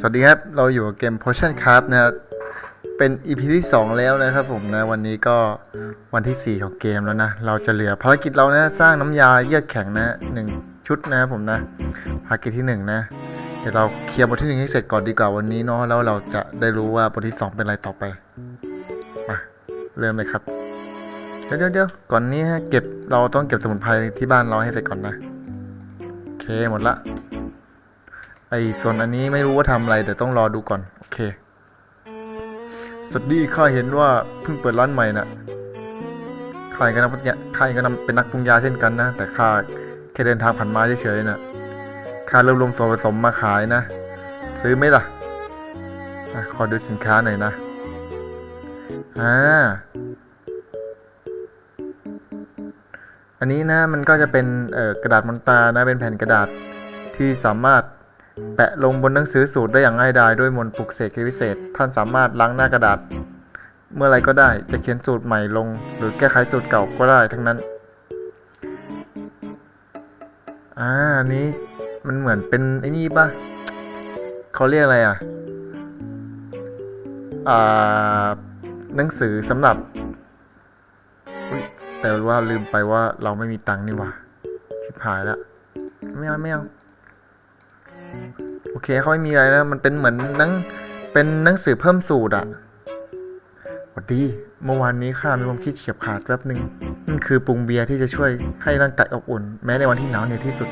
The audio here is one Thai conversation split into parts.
สวัสดีครับ เราอยู่กับเกม Potion Craft นะครับเป็น EP ที่ 2 แล้วนะครับผมนะ วันนี้ก็วันที่ 4 ของเกมแล้วนะ เราจะเหลือภารกิจเรานะสร้างน้ำยาเยือกแข็งนะหนึ่งชุดนะครับผมนะ ภารกิจที่ 1 นะ เดี๋ยวเราเคลียร์บทที่ 1 ให้เสร็จก่อนดีกว่าวันนี้เนาะแล้วเราจะได้รู้ว่าบทที่ 2 เป็นอะไรต่อไปมาเริ่มเลยครับ เดี๋ยวเดี๋ยวก่อนนี้ฮะเก็บเราต้องเก็บสมุนไพรที่บ้านเราให้เสร็จก่อนนะ เคหมดละ ไอ้ส่วนอันนี้ไม่รู้ว่าทำอะไร แต่ต้องรอดูก่อน โอเค สวัสดีข้าเห็นว่าเพิ่งเปิดร้านใหม่น่ะข้าก็นักยาข้าก็นำเป็นนักปรุงยาเช่นกันนะ แต่ข้าแค่เดินทางผ่านมาเฉยๆน่ะข้าเรวบรวมส่วนผสมมาขายนะ ซื้อไหมล่ะขอดูสินค้าหน่อยนะ อ่า อันนี้นะมันก็จะเป็นกระดาษมอนตานะเป็นแผ่นกระดาษที่สามารถแปะลงบนหนังสือสูตรได้อย่างง่ายดายด้วยมนต์ปลุกเสกพิเศษ ท่านสามารถล้างหน้ากระดาษ เมื่อไรก็ได้จะเขียนสูตรใหม่ลง หรือแก้ไขสูตรเก่าก็ได้ทั้งนั้นอ่าอันนี้มันเหมือนเป็นไอ้นี่ปะเขาเรียกอะไรอะอ่าหนังสือสำหรับ ว่าลืมไปว่าเราไม่มีตังค์นี่หว่าชิบหายแล้วไม่เอาไม่เอาโอเคเขาไม่มีอะไรนะมันเป็นเหมือนหนังเป็นหนังสือเพิ่มสูตรอะสวัสดีเมื่อวานนี้ข้ามีความคิดเฉียบขาดแป๊บหนึ่งนั่นคือปรุงเบียร์ที่จะช่วยให้ร่างกายอบอุ่น แม้ในวันที่หนาวเหน็บที่สุด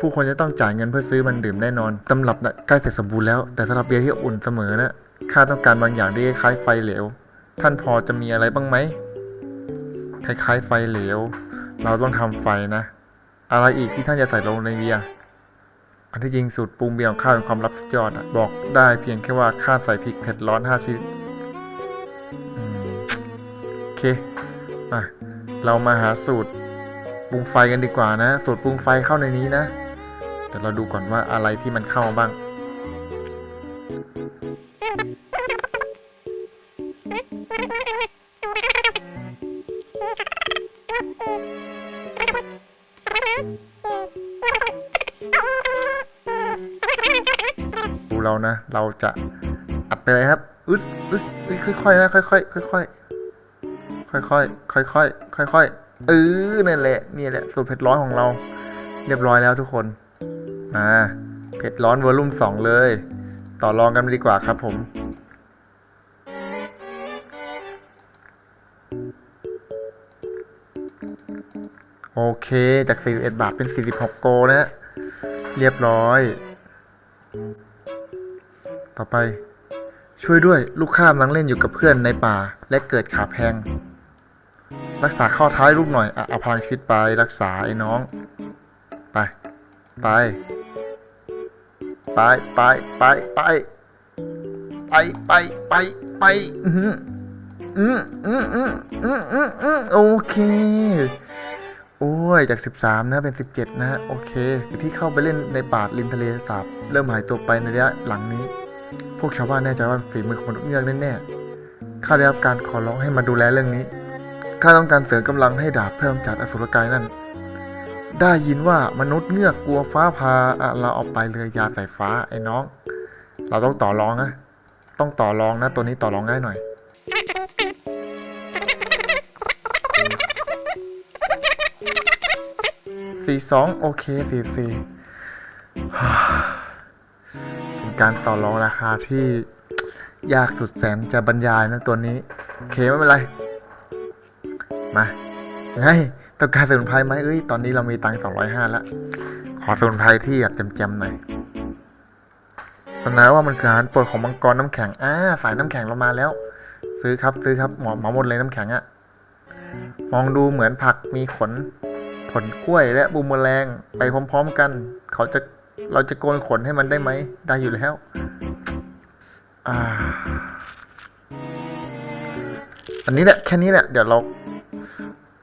ผู้คนจะต้องจ่ายเงินเพื่อซื้อมันดื่มแน่นอน ตำรับนะใกล้เสร็จสมบูรณ์แล้ว แต่สำหรับเบียร์ที่อบอุ่นเสมอนะข้าต้องการบางอย่างที่คล้ายไฟเหลว ท่านพอจะมีอะไรบ้างไหม คล้ายๆ ไฟเหลว เราต้องทำไฟนะ อะไรอีกที่ท่านจะใส่ลงในเบียร์อันที่จริงสูตรปรุงเบียร์ของข้าเป็นความลับสุดยอดอะบอกได้เพียงแค่ว่าข้าใส่พริกเผ็ดร้อนห้าชนิดอืมโอเคมาเรามาหาสูตรปรุงไฟกันดีกว่านะ สูตรปรุงไฟเข้าในนี้นะเดี๋ยวเราดูก่อนว่าอะไรที่มันเข้ามาบ้าง เรานะ เราจะอัดไปเลยครับอึสอึสอึสค่อยๆนะค่อยๆค่อยๆค่อยๆค่อยๆค่อยๆเออนั่นแหละนี่แหละสูตรเผ็ดร้อนของเรา เรียบร้อยแล้วทุกคนมาเผ็ดร้อนวอลลุ่มสองเลย ต่อรองกันดีกว่าครับผมโอเค จาก 41 บาทเป็น 46 โกนะฮะเรียบร้อย ต่อไป ช่วยด้วยลูกข้ามลังเล่นอยู่กับเพื่อนในป่า และเกิดขาแพง รักษาข้อท้ายลูกหน่อยอะเอาพลังชีวิตไปรักษาไอ้น้อง ไป ไป ไป ไป ไป ไป ไป ไป ไป ไป อืมอืมอืมอืมอืมอืมอืมโอเคโอ้ย จาก 13 นะ เป็น 17 นะ โอเค ที่เข้าไปเล่นในป่าริมทะเลสาบ เริ่มหายตัวไปในระยะหลังนี้ พวกชาวบ้านแน่ใจว่าฝีมือของมนุษย์เงือกแน่ๆข้าได้รับการขอร้องให้มาดูแลเรื่องนี้ ข้าต้องการเสริมกำลังให้ดาบเพิ่มจากอสุรกายนั่น ได้ยินว่ามนุษย์เงือกกลัวฟ้าพาอะเราเอาไปเรือยาสายฟ้าไอ้น้อง เราต้องต่อรองนะ ต้องต่อรองนะ ตัวนี้ต่อรองง่ายหน่อยสี่สองโอเคสี่สี่ การต่อรองราคาที่ยากสุดแสนจะบรรยายนะตัวนี้โอเคไม่เป็นไร มาไงต้องการสมุนไพรไหมเอ้ยตอนนี้เรามีตังค์สองร้อยห้าแล้ว ขอสมุนไพรที่อยากจมๆหน่อยตอนนั้นว่ามันคืออาหารโปรดของมังกรน้ำแข็งอ่าสายน้ำแข็งเรามาแล้ว ซื้อครับซื้อครับหมอหมอหมดเลยน้ำแข็งอะมองดูเหมือนผักมีขน ผลกล้วยและบูมเมอแรงไปพร้อม ๆ กัน เขาจะ เราจะโกนขนให้มันได้ไหม ได้อยู่แล้ว อ่า อันนี้แหละ แค่นี้แหละ เดี๋ยวเรา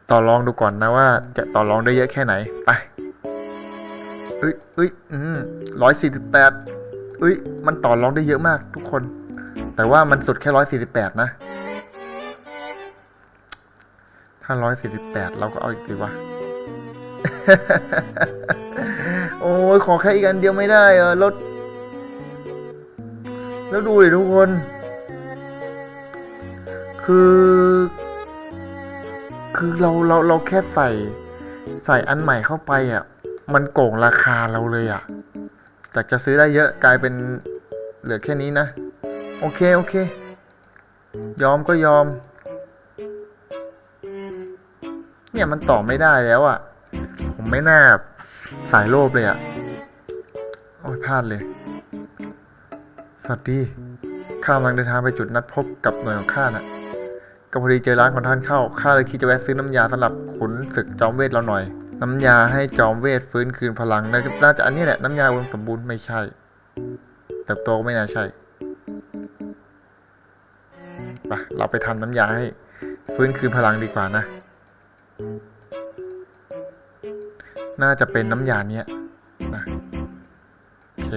ต่อรองดูก่อนนะว่า จะต่อรองได้เยอะแค่ไหน ไปเอ้ยเอ้ยอืมร้อยสี่สิบแปดเอ้ย มันต่อรองได้เยอะมากทุกคน แต่ว่ามันสุดแค่ร้อยสี่สิบแปดนะ ถ้าร้อยสี่สิบแปดเราก็เอาอีกดีวะ โอ้ยขอแค่อีกอันเดียวไม่ได้เหรอแล้วแล้วดูเลยทุกคน คือ คือเราเราเราแค่ใส่ ใส่อันใหม่เข้าไปอะ มันโกงราคาเราเลยอะ จากจะซื้อได้เยอะกลายเป็นเหลือแค่นี้นะ โอเค โอเค ยอมก็ยอม เนี่ยมันต่อไม่ได้แล้วอะ ผมไม่น่า สายโลภเลยอะ โอ้ยพลาดเลย สวัสดี ข้ากำลังเดินทางไปจุดนัดพบกับหน่วยของข้าน่ะ ก็พอดีเจอร้านของท่านเข้า ข้าเลยคิดจะแวะซื้อน้ำยาสำหรับขุนศึกจอมเวทเราหน่อย น้ำยาให้จอมเวทฟื้นคืนพลัง น่าน่าจะอันนี้แหละ น้ำยาอุดมสมบูรณ์ไม่ใช่ เติบโตก็ไม่น่าใช่ไปเราไปทำน้ำยาให้ ฟื้นคืนพลังดีกว่านะ น่าจะเป็นน้ำยาเนี้ยนะโอเค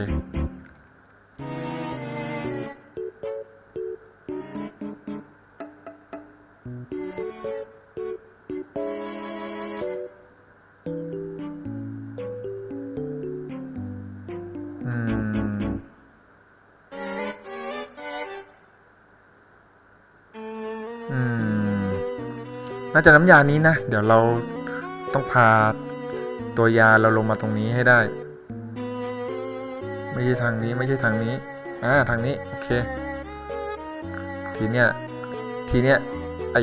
อืมอืมน่าจะน้ำยานี้นะ เดี๋ยวเราต้องพา ตัวยาเราลงมาตรงนี้ให้ได้ ไม่ใช่ทางนี้ไม่ใช่ทางนี้อ่าทางนี้โอเค ทีเนี้ยทีเนี้ยไอ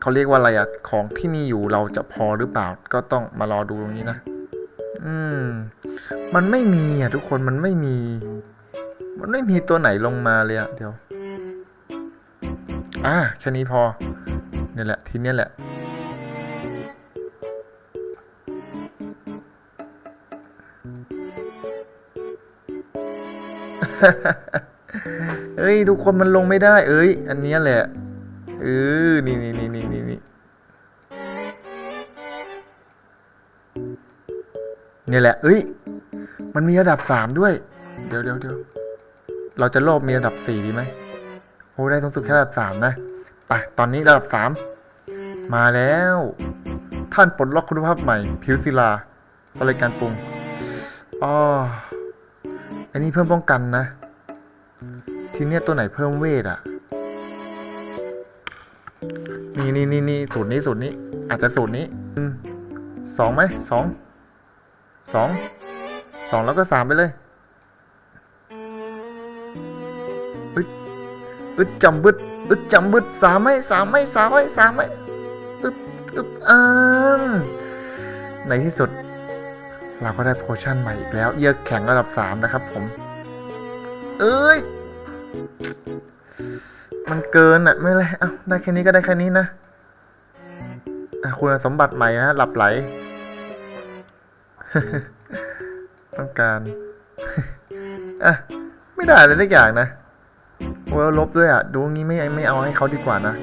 เขาเรียกว่าอะไรอะของที่มีอยู่เราจะพอหรือเปล่า ก็ต้องมารอดูตรงนี้นะ อืม มันไม่มีอะทุกคนมันไม่มี มันไม่มีตัวไหนลงมาเลยอะเดี๋ยว อ่าแค่นี้พอเนี่ยแหละ ทีเนี้ยแหละ เอ้ยทุกคนมันลงไม่ได้ เอ้ย อันนี้แหละเออนี่นี่นี่นี่นี่นี่เนี่ยแหละ เอ้ย มันมีระดับสามด้วย เดี๋ยวเดี๋ยวเดี๋ยวเราจะโลภมีระดับสี่ดีไหมโอ้ได้สูงสุดแค่ระดับสามนะไปตอนนี้ระดับสามมาแล้ว ท่านปลดล็อกคุณภาพใหม่ ผิวศิลาสไลด์การปรุงอ๋อ อันนี้เพิ่มป้องกันนะ ทีเนี้ยตัวไหนเพิ่มเวทอะ นี่นี่นี่นี่สูตรนี้สูตรนี้ อาจจะสูตรนี้สองไหมสอง สอง สองแล้วก็สามไปเลยอึดอึดจำบึดอึดจำบึดสามไหมสามไหมสามไหมสามไหมอึบอึบอ่านในที่สุด เราก็ได้โพชั่นใหม่อีกแล้ว เยือกแข็งระดับสามนะครับผม เอ้ย มันเกินอะไม่เป็นไรเอาได้แค่นี้ก็ได้แค่นี้นะอะคุณสมบัติใหม่นะหลับไหล ต้องการอะไม่ได้เลยสักอย่างนะโอ้ลบด้วยอะ ดูงี้ไม่ไม่เอาให้เขาดีกว่านะ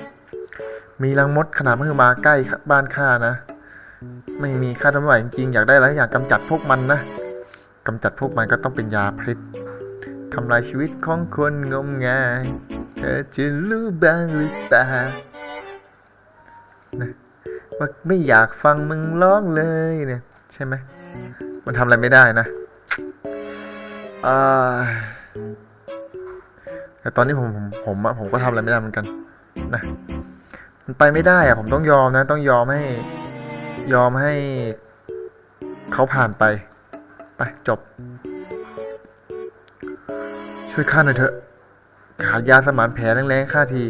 มีรังมดขนาดมือมาใกล้บ้านข้านะ ไม่มีค่าทำไม่ไหวจริงๆ อยากได้อะไรอยากกำจัดพวกมันนะกำจัดพวกมันก็ต้องเป็นยาพิษทำลายชีวิตของคนงมงายเธอจะรู้บ้างหรือเปล่านะว่าไม่อยากฟังมึงร้องเลยเนี่ย ใช่ไหมมันทำอะไรไม่ได้นะแต่ตอนนี้ผมผมผมผมก็ทำอะไรไม่ได้เหมือนกัน นะ มันไปไม่ได้อะผมต้องยอมนะ ต้องยอมให้ ยอมให้เขาผ่านไป ไปจบ ช่วยข้าหน่อยเถอะ ขายาสมานแผลแรงๆข้าที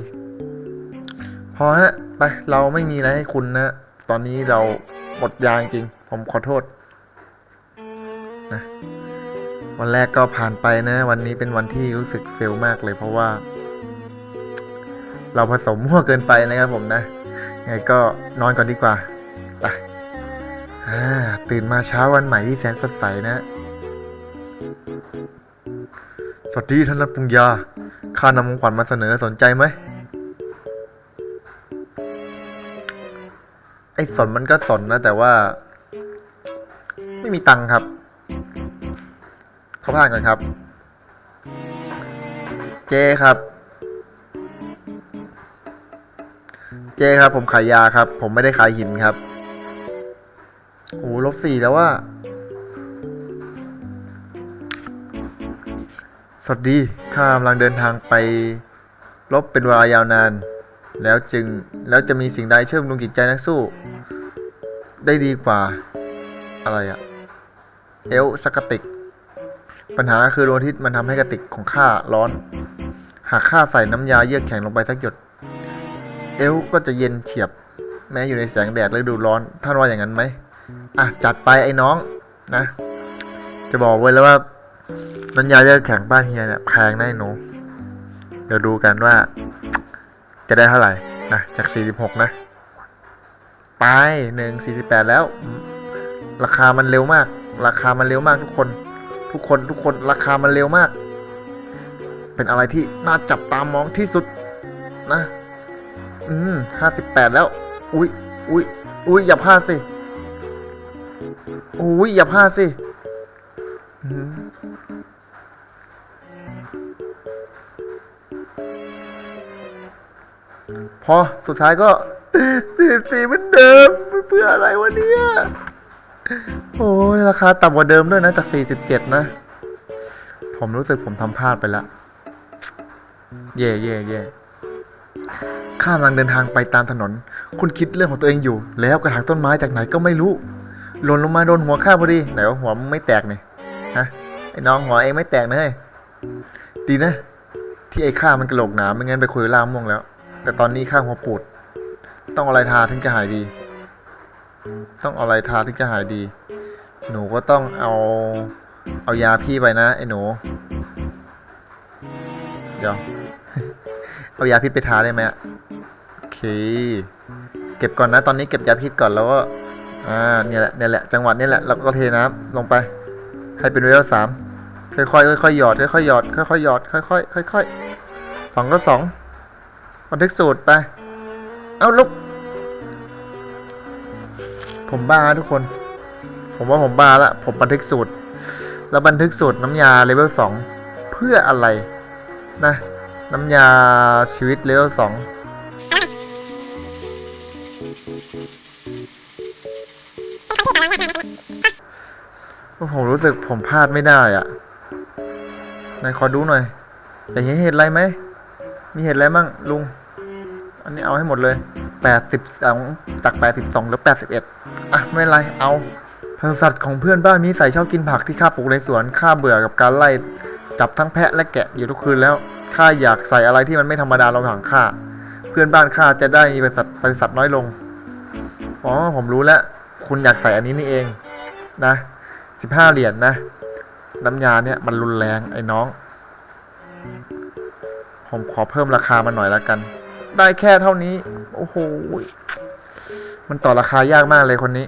พอฮะ ไป เราไม่มีอะไรให้คุณนะ ตอนนี้เราหมดยาจริง ผมขอโทษนะวันแรกก็ผ่านไปนะ วันนี้เป็นวันที่รู้สึกเฟลมากเลยเพราะว่า เราผสมมั่วเกินไปนะครับผมนะไงก็นอนก่อนดีกว่า อ่าตื่นมาเช้าวันใหม่ที่แสนสดใสนะ สวัสดีท่านนักปรุงยา ข้านำของขวัญมาเสนอสนใจไหม ไอ้สนมันก็สนนะ แต่ว่า ไม่มีตังค์ครับ เขาผ่านก่อนครับ เจครับ เจครับผมขายยาครับ ผมไม่ได้ขายหินครับ ลบสี่แล้วว่า สวัสดีข้ากำลังเดินทางไปลบเป็นเวลายาวนาน แล้วจึงแล้วจะมีสิ่งใดเชื่อมลุงจิตใจนักสู้ ได้ดีกว่า อะไรอะเอลสกติก ปัญหาคือดวงอาทิตย์มันทำให้กระติกของข้าร้อน หากข้าใส่น้ำยาเยือกแข็งลงไปสักหยด เอลก็จะเย็นเฉียบ แม้อยู่ในแสงแดดฤดูร้อน ท่านว่าอย่างนั้นไหม อะจัดไปไอ้น้องนะ จะบอกไว้แล้วว่าน้ำยาเยอกแข็งบ้านเฮียเนี่ยแพงนะไอ้หนูเดี๋ยวดูกันว่า จะได้เท่าไหร่นะจาก 46 นะ ไปหนึ่งสี่สิบแปดแล้ว ราคามันเร็วมาก ราคามันเร็วมากทุกคน ทุกคนทุกคนราคามันเร็วมาก เป็นอะไรที่น่าจับตามองที่สุดนะ อืมห้าสิบแปดแล้ว อุ้ยอุ้ยอุ้ยอย่าพลาดสิ อุ้ยอย่าพลาดสิพอสุดท้ายก็สี่สี่เหมือนเดิม เพื่ออะไรวะเนี่ย โอ้ยราคาต่ำกว่าเดิมด้วยนะ จาก47นะ ผมรู้สึกผมทำพลาดไปละ เย่เย่เย่ข้ากำลังเดินทางไปตามถนน คุณคิดเรื่องของตัวเองอยู่ แล้วกระถางต้นไม้จากไหนก็ไม่รู้ หล่นลงมาโดนหัวข้าพอดีไหนว่าหัวมึงไม่แตกนี่ฮะไอ้น้องหัวเองไม่แตกนะเฮ้ยดีนะ ที่ไอ้ข้ามันกระโหลกหนาไม่งั้นไปคุยล่ามม่วงแล้ว แต่ตอนนี้ข้าหัวปูดต้องอะไรทาถึงจะหายดี ต้องอาอะไรทาถึงจะหายดี หนูก็ต้องเอาเอายาพี่ไปนะไอ้หนู เดี๋ยว เอายาพิษไปทาได้ไหมอะโอเค เก็บก่อนนะ ตอนนี้เก็บยาพิษก่อนแล้วก็ อ่าเนี่ยแหละเนี่ยแหละจังหวัดเนี่ยแหละแล้วก็เทน้ำลงไป ให้เป็นเวลสามค่อยๆค่อยๆหยอดค่อยๆหยอดค่อยๆหยอดค่อยๆค่อยๆสองก็สองบันทึกสูตรไป เอาลุกผมบ้าทุกคน ผมว่าผมบ้าละผมบันทึกสูตร แล้วบันทึกสูตรน้ำยาเลเวลสองเพื่ออะไรนะ น้ำยาชีวิตเลเวลสอง ผมรู้สึกผมพลาดไม่ได้อะไหนขอดูหน่อยอยากเห็นเห็ดอะไรไหม มีเห็ดอะไรมั่งลุง อันนี้เอาให้หมดเลยแปดสิบสองจากแปดสิบสองหรือแปดสิบเอ็ดอะไม่เป็นไร เอาเภสัชของเพื่อนบ้านมีใส่ชอบกินผักที่ข้าปลูกในสวนข้าเบื่อกับการไล่จับทั้งแพะและแกะอยู่ทุกคืนแล้วข้าอยากใส่อะไรที่มันไม่ธรรมดาลงถังข้าเพื่อนบ้านข้าจะได้มีบริษัทบริษัทน้อยลงอ๋อผมรู้แล้ว คุณอยากใส่อันนี้นี่เอง นะ สิบห้าเหรียญนนะ น้ำยาเนี่ยมันรุนแรงไอ้น้อง ผมขอเพิ่มราคามันหน่อยละกัน ได้แค่เท่านี้ โอ้โห มันต่อราคายากมากเลยคนนี้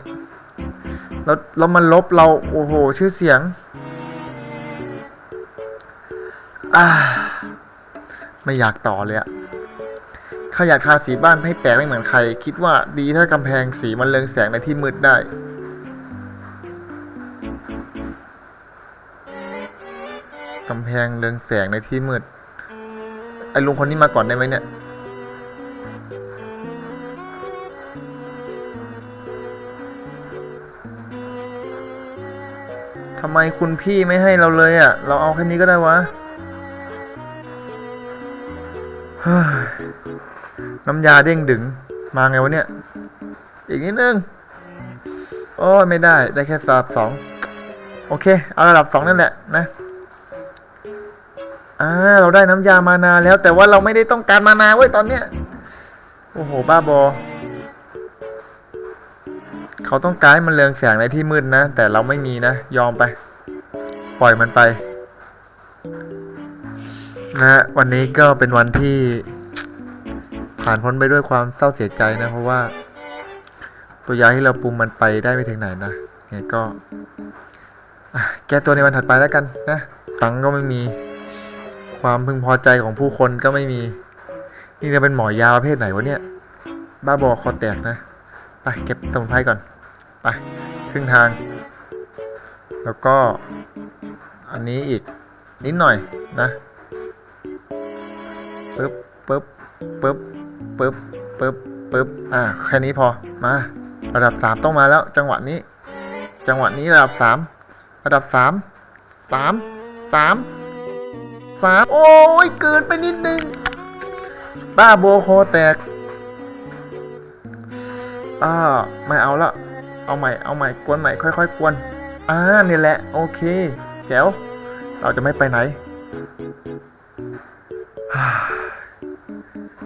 แล้วแล้วมันลบเรา โอ้โห ชื่อเสียง อ่า ไม่อยากต่อเลยอะขยากทาสีบ้านให้แปลกไม่เหมือนใคร คิดว่าดีถ้ากำแพงสีมันเรืองแสงในที่มืดได้ กำแพงเรืองแสงในที่มืด ไอ้ลุงคนนี้มาก่อนได้ไหมเนี่ย ทำไมคุณพี่ไม่ให้เราเลยอะ เราเอาแค่นี้ก็ได้วะเฮ้ยน้ำยาเด้งดึง มาไงวะเนี่ย อีกนิดนึง โอ้ยไม่ได้ ได้แค่ระดับสอง โอเค เอาระดับสองนั่นแหละนะ อ่าเราได้น้ำยามานาแล้ว แต่ว่าเราไม่ได้ต้องการมานาเว้ยตอนเนี้ยโอ้โหบ้าบอ เขาต้องการให้มันเรืองแสงในที่มืดนะ แต่เราไม่มีนะ ยอมไป ปล่อยมันไป นะวันนี้ก็เป็นวันที่ผ่านพ้นไปด้วยความเศร้าเสียใจนะ เพราะว่า ตัวยาที่เราปรุงมันไปได้ไม่ถึงไหนนะไงก็แก้ตัวในวันถัดไปแล้วกันนะ ตังก็ไม่มี ความพึงพอใจของผู้คนก็ไม่มี นี่จะเป็นหมอยาประเภทไหนวะเนี่ย บ้าบอคอแตกนะ ไปเก็บสมุนไพรก่อน ไปครึ่งทาง แล้วก็ อันนี้อีกนิดหน่อยนะปึ๊บปึ๊บปึ๊บปึ๊บปึ๊บปึ๊บอ่าแค่นี้พอมา ระดับสามต้องมาแล้ว จังหวะนี้ จังหวะนี้ระดับสามระดับสาม สามโอ้ยเกินไปนิดนึงบ้าโบโคแตกอ่าไม่เอาละเอาใหม่เอาใหม่กวนใหม่ค่อยๆกวนอ่าเนี่ยแหละโอเคแจ๋วเราจะไม่ไปไหน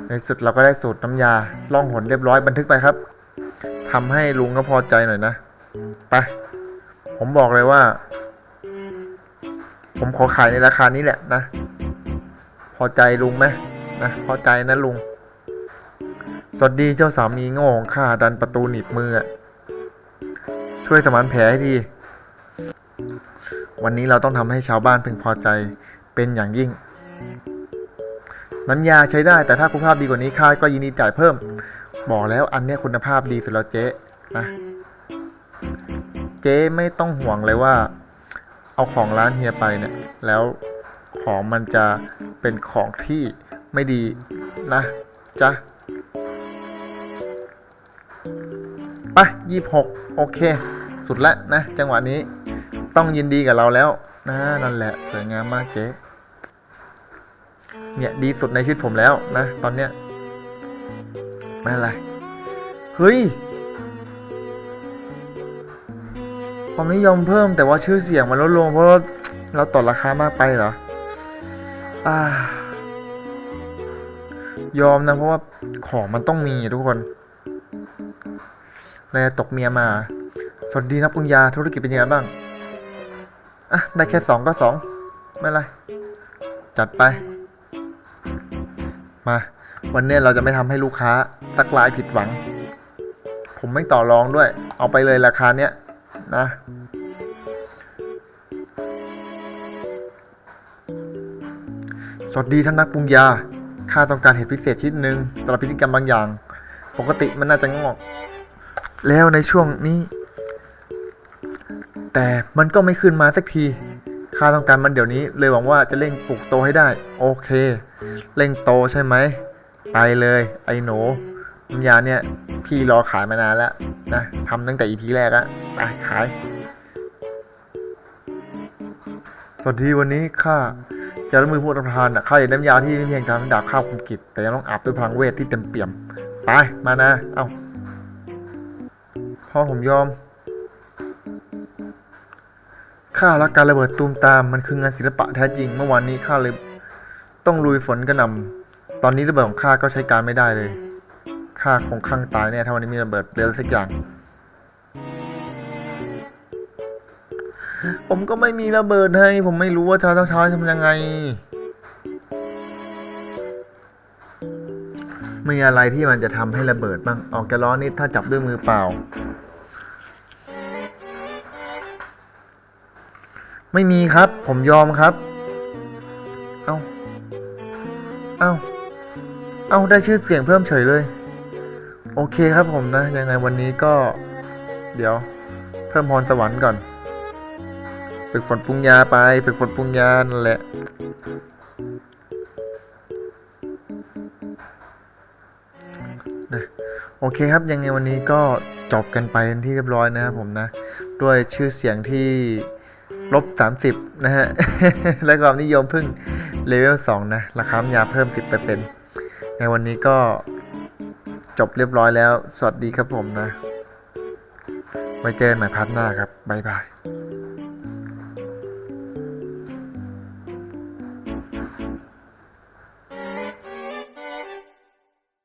ในสุดเราก็ได้สูตรน้ำยาล่องหนเรียบร้อยบันทึกไปครับทำให้ลุงก็พอใจหน่อยนะ ไป ผมบอกเลยว่า ผมขอขายในราคานี้แหละนะ อใจลุงไหมนะพอใจนะลุง สวัสดีเจ้าสามีโง่ของข้าดันประตูหนีบมือช่วยสมานแผลให้ทีวันนี้เราต้องทำให้ชาวบ้านพึงพอใจเป็นอย่างยิ่ง น้ำยาใช้ได้แต่ถ้าคุณภาพดีกว่านี้ข้าก็ยินดีจ่ายเพิ่ม บอกแล้วอันเนี้ยคุณภาพดีสุดแล้วเจ๊นะเจ๊ไม่ต้องห่วงเลยว่า เอาของร้านเฮียไปเนี่ย แล้ว ของมันจะเป็นของที่ไม่ดีนะจ๊ะไปยี่หกโอเค สุดละนะ จังหวะนี้ต้องยินดีกับเราแล้วนะนั่นแหละ สวยงามมากเจ๊เนี่ย ดีสุดในชีวิตผมแล้วนะ ตอนเนี้ยไม่เป็นไร เฮ้ย ความนิยมเพิ่มแต่ว่าชื่อเสียงมันลดลงเพราะเราต่อราคามากไปเหรอ ยอมนะเพราะว่าของมันต้องมีทุกคนเลยตกเมียมา สวัสดีนะปุญญาธุรกิจเป็นยังไงบ้าง อะ ได้แค่สองก็สองไม่ไร จัดไป มา วันนี้เราจะไม่ทำให้ลูกค้าสักรายผิดหวัง ผมไม่ต่อรองด้วย เอาไปเลยราคาเนี้ยนะ สวัสดีท่านนักปรุงยา ข้าต้องการเห็ดพิเศษชิ้นหนึ่งสำหรับพฤติกรรมบางอย่าง ปกติมันน่าจะงอก แล้วในช่วงนี้ แต่มันก็ไม่ขึ้นมาสักที ข้าต้องการมันเดี๋ยวนี้ เลยหวังว่าจะเร่งปลูกโตให้ได้ โอเค เร่งโตใช่ไหม ไปเลย ไอ้หนูน้ำยาเนี่ยพี่รอขายมานานแล้วนะทำตั้งแต่ EP แรกอะไปขาย สวัสดีวันนี้ข้า จะรับมือผู้รับประทานข้าอยาน้ำยาที่ไม่เพียงทำให้ดาบข้าวคุมกิจแต่ยังต้องอาบด้วยพลังเวทที่เต็มเปี่ยม ไป มานะ เอ้าพ่อผมยอม ข้ารักการระเบิดตูมตามมันคืองานศิลปะแท้จริง เมื่อวานนี้ข้าเลยต้องลุยฝนกระหน่ำตอนนี้ระเบิดของข้าก็ใช้การไม่ได้เลย ข้าคงข้างตายแน่ถ้าวันนี้มีระเบิดเรือสักอย่าง ผมก็ไม่มีระเบิดให้ ผมไม่รู้ว่าเท้าเท้าทำยังไง มีอะไรที่มันจะทำให้ระเบิดบ้าง ออกจะร้อนนิดถ้าจับด้วยมือเปล่า ไม่มีครับ ผมยอมครับ เอาเอา เอาได้ชื่อเสียงเพิ่มเฉยเลย โอเคครับผมนะ ยังไงวันนี้ก็ เดี๋ยว เพิ่มพรสวรรค์ก่อน ฝึกฝนปรุงยาไป ฝึกฝนปรุงยานั่นแหละ นะโอเคครับยังไงวันนี้ก็จบกันไปที่เรียบร้อยนะครับผมนะ ด้วยชื่อเสียงที่ลบ 30 นะฮะ และความนิยมเพิ่งเลเวล 2 นะ ราคายาเพิ่ม 10%ในวันนี้ก็จบเรียบร้อยแล้ว สวัสดีครับผมนะ ไว้เจอกันใหม่พาร์ทหน้าครับ บ๊ายบาย